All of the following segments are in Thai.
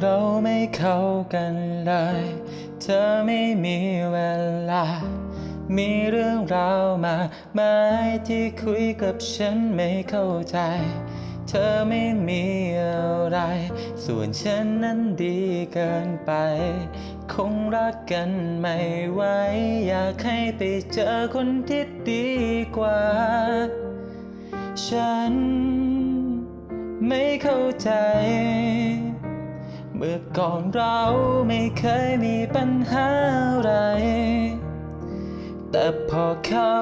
เราไม่เข้ากันเลย เธอไม่มีเวลา มีเรื่องราวมากมายที่คุยกับฉันไม่เข้าใจ เธอไม่มีอะไร ส่วนฉันนั้นดีเกินไป คงรักกันไม่ไหว อยากให้ไปเจอคนที่ดีกว่า ฉันไม่เข้าใจ เมื่อก่อนเราไม่เคยมีปัญหาอะไร แต่พอเขา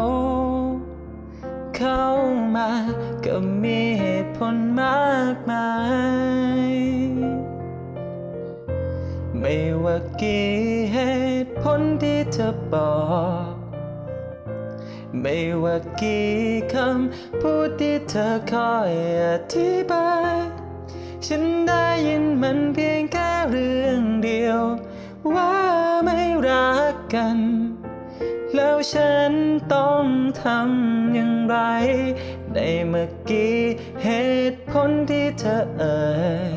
เข้ามาก็มีเหตุผลมากมาย ไม่ว่ากี่เหตุผลที่เธอบอก ไม่ว่ากี่คำพูดที่เธอคอยอธิบาย ฉันได้ยินมันเพียงแค่เรื่องเดียว ว่าไม่รักกัน แล้วฉันต้องทำอย่างไร ในเมื่อกี้เหตุผลที่เธอเอ่ย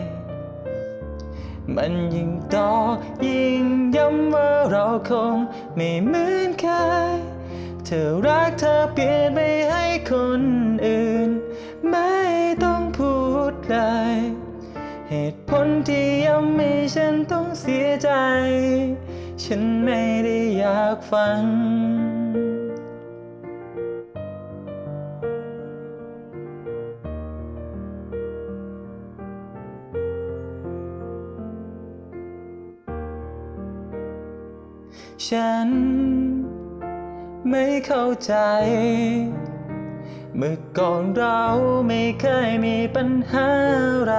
มันยิ่งต่อยิ่งย้ำว่าเราคงไม่เหมือนเคยเธอรักเธอเปลี่ยนไปให้คนอื่น ไม่ต้องพูดเลย เหตุผลที่ย้ำให้ฉันต้องเสียใจ ฉันไม่ได้อยากฟัง ฉันไม่เข้าใจ เมื่อก่อนเราไม่เคยมีปัญหาอะไร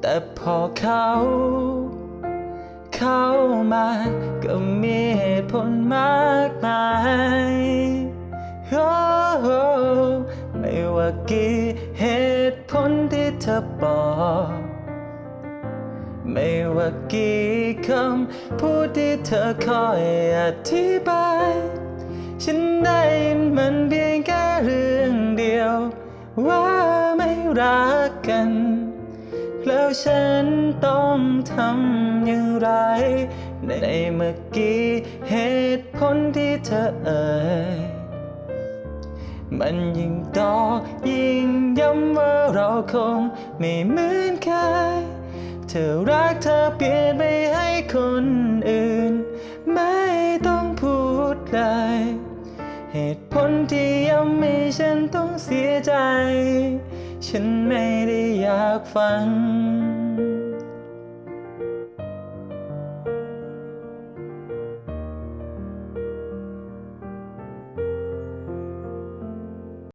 แต่พอเขา เข้ามาก็มีเหตุผลมากมายโอ้โหไม่ว่ากี่เหตุผลที่เธอบอกไม่ว่ากี่คำพูดที่เธอคอยอธิบาย ฉันได้ยินมันเพียงแค่เรื่องเดียว ว่าไม่รักกัน แล้วฉันต้องทำอย่างไร ในเมื่อกี้เหตุผลที่เธอเอ่ยมันยิ่งต่อยิ่งย้ำว่าเราคงไม่เหมือนเคยเธอรักเธอเปลี่ยนไปให้คนอื่น ไม่ต้องพูดเลย เหตุผลที่ย้ำให้ฉันต้องเสียใจ ฉันไม่ได้อยากฟัง